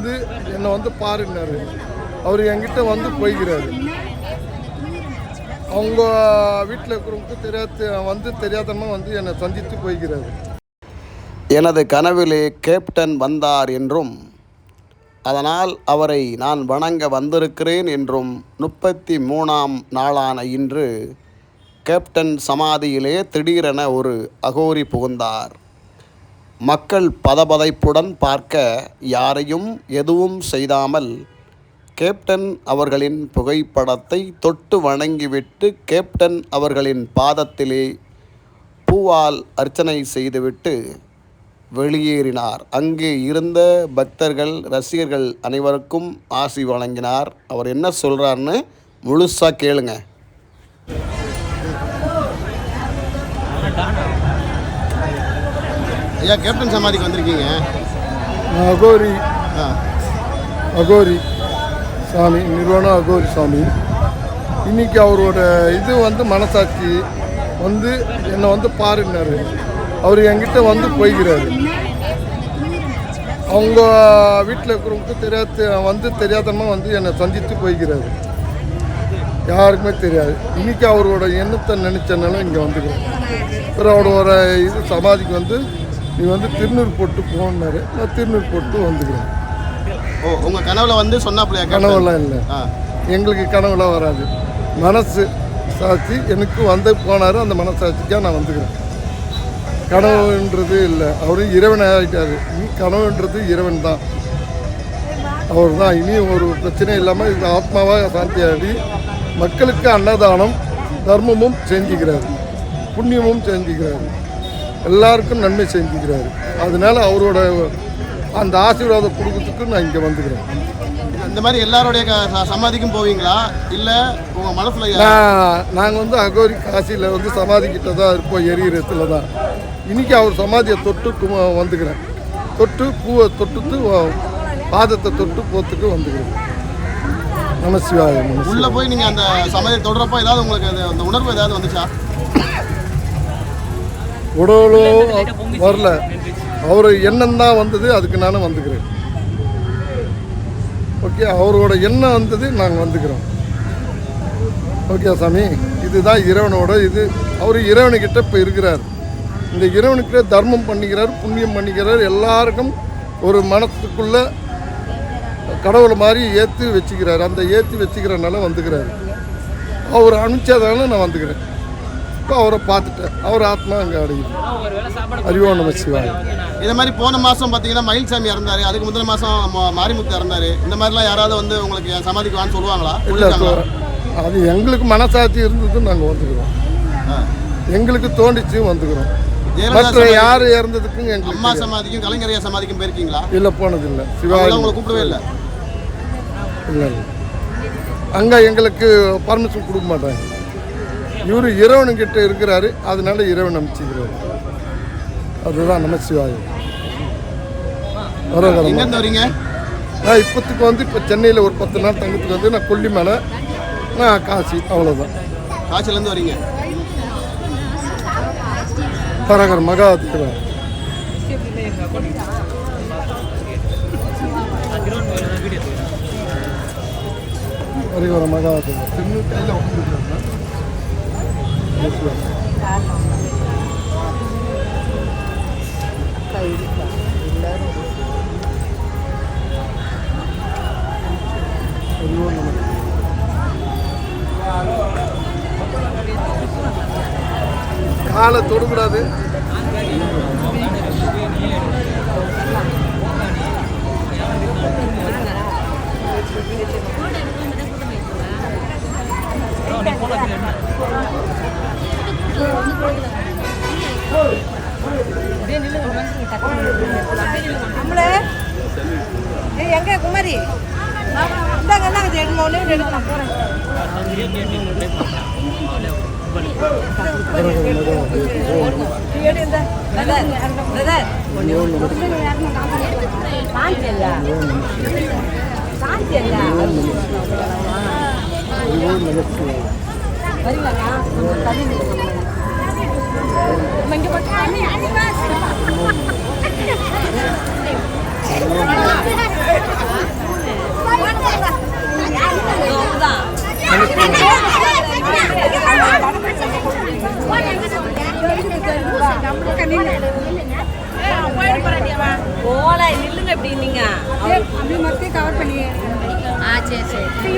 வந்து என்னை வந்து பாருன்னாரு அவர் என்கிட்ட வந்து போய்கிறாரு அவங்க வீட்டில் இருக்கிறவங்க தெரியாத வந்து தெரியாதமாக வந்து என்னை சந்தித்து போய்கிறாரு எனது கனவிலே கேப்டன் வந்தார் என்றும் அதனால் அவரை நான் வணங்க வந்திருக்கிறேன் என்றும் முப்பத்தி மூணாம் நாளான இன்று கேப்டன் சமாதியிலே திடீரென ஒரு அகோரி புகுந்தார். மக்கள் பதபதைப்புடன் பார்க்க யாரையும் எதுவும் செய்தாமல் கேப்டன் அவர்களின் புகைப்படத்தை தொட்டு வணங்கிவிட்டு கேப்டன் அவர்களின் பாதத்திலே பூவால் அர்ச்சனை செய்துவிட்டு வெளியேறினார். அங்கே இருந்த பக்தர்கள் ரசிகர்கள் அனைவருக்கும் ஆசி வழங்கினார். அவர் என்ன சொல்கிறாருன்னு முழுசாக கேளுங்க. ஐயா கேப்டன் சமாதிக்கு வந்திருக்கீங்க. அகோரி. ஆ. அகோரி சாமி நிறுவனம் அகோரி சாமி. இன்னைக்கு அவரோட இது வந்து மனசாட்சி வந்து என்னை வந்து பாருன்னாரு. அவர் என்கிட்ட வந்து போய்க்கிறாரு. அவங்க வீட்டில் இருக்கிறவங்களுக்கு தெரியாத வந்து தெரியாதமாக வந்து என்னை சந்தித்து போய்க்கிறாரு. யாருக்குமே தெரியாது. இன்னைக்கு அவரோட எண்ணத்தை நினைச்சனால இங்கே வந்துக்கிறேன் அப்புறம் அவரோட இது சமாதிக்கு வந்து நீ வந்து திருநூறு போட்டு போனாரு. நான் திருநூறு போட்டு வந்துக்கிறேன். ஓ உங்கள் கனவுல வந்து கேப்டன்? கனவுலாம் இல்லை. எங்களுக்கு கனவுலாம் வராது. மனசு சாட்சி எனக்கு வந்து போனார் அந்த மனசாட்சிக்காக நான் வந்துக்கிறேன். கனவுன்றது இல்லை. அவரு இறைவன் ஆகிட்டாரு இனி கனவுன்றது இறைவன் தான். அவர் தான். இனி ஒரு பிரச்சனை இல்லாமல் இது ஆத்மாவாக சாந்தியாடி மக்களுக்கு அன்னதானம் தர்மமும் செஞ்சுக்கிறாரு. புண்ணியமும் செஞ்சுக்கிறாரு. எல்லாருக்கும் நன்மை செஞ்சுக்கிறாரு. அதனால அவரோட அந்த ஆசீர்வாதம் கொடுக்கறதுக்கு நான் இங்கே வந்துக்கிறேன். இந்த மாதிரி எல்லாருடைய சமாதிக்கும் போவீங்களா? இல்லை உங்கள் மனசில் நான் நாங்கள் வந்து அகோரி காசியில் வந்து சமாதி கிட்ட தான் இருப்போம் எரியறத்துல தான். இன்னைக்கு அவர் சமாதியை தொட்டு வந்துக்கிறேன். தொட்டு பூவை தொட்டுட்டு வ- பாதத்தை தொட்டு போத்துக்கு வந்துக்கிறேன். நமசிவாய நமசி உள்ளே போய் நீங்கள் அந்த சமாதியை தொடரப்போ ஏதாவது உங்களுக்கு அந்த உணர்வு ஏதாவது வந்துச்சா? உடலும் வரல. அவர் எண்ணம் தான் வந்தது அதுக்கு நானும் வந்துக்கிறேன். ஓகே அவரோட எண்ணம் வந்தது நாங்கள் வந்துக்கிறோம். ஓகே சாமி இதுதான் இறைவனோட இது. அவர் இறைவனுக்கிட்ட இப்போ இருக்கிறார். இந்த இறைவனுக்கிட்ட தர்மம் பண்ணிக்கிறார் புண்ணியம் பண்ணிக்கிறார் எல்லாருக்கும் ஒரு மனசுக்குள்ள கடவுளை மாதிரி ஏற்றி வச்சுக்கிறார். அந்த ஏற்றி வச்சுக்கிறனால வந்துக்கிறாரு. அவர் அனுப்பிச்சதால நான் வந்துக்கிறேன். இப்போ அவரை பார்த்துட்டேன் அவர் ஆத்மா அங்கே அடையுது. அறிவோ நம சிவாய் இதே மாதிரி போன மாதம் பார்த்தீங்கன்னா மயில்சாமி இறந்தாரு. அதுக்கு முந்தின மாதம் மாரிமுத்து இறந்தாரு. இந்த மாதிரிலாம் யாராவது வந்து உங்களுக்கு சமாதிக்கு வான்னு சொல்லுவாங்களா? இல்லை? அது எங்களுக்கு மனசாட்சி இருந்தது நாங்கள் வந்துக்கிறோம். எங்களுக்கு தோண்டிச்சு வந்துக்கிறோம். மற்ற யார் இறந்ததுக்கும் எங்களுக்கு அம்மா சமாதிக்கும் கலைஞரையா சமாதிக்கும் போயிருக்கீங்களா? இல்லை போனதில்லை. சிவாய் அவங்களாம் உங்களை கூப்பிடவே இல்லை? இல்லை இல்லை. அங்கே எங்களுக்கு பர்மிஷன் கொடுக்க மாட்டாங்க. இவர் இறைவனுக்கிட்ட இருக்கிறாரு. அதனால இறைவன் அமைச்சிக்கிறாரு. அதுதான் நம சிவாயம் வரீங்க? நான் இப்போத்துக்கு வந்து இப்போ சென்னையில் ஒரு பத்து நாள் தங்கத்துக்கு வந்து நான் கொல்லிமலை நான் காசி அவ்வளோதான் காசிலேருந்து வரீங்க? தரகர் மகாதேவன் ஹரிவர மகாதேவன் திருநூறு கையில் உட்காந்துருக்காங்க ஹரிவம் நமக்கு காலை தொடக்கூடாது. நம்மளே எங்க குமாரி இந்தாங்க இந்தாங்க எடுங்க ஒன்றே ஒன்று எடுக்கலாம் போகிறேன் சாந்தி அல்ல சாந்தி அல்ல போல நில்லுங்க இப்படி நீங்க அப்படி மொத்தம் கவர் பண்ணி ஆ சரி சரி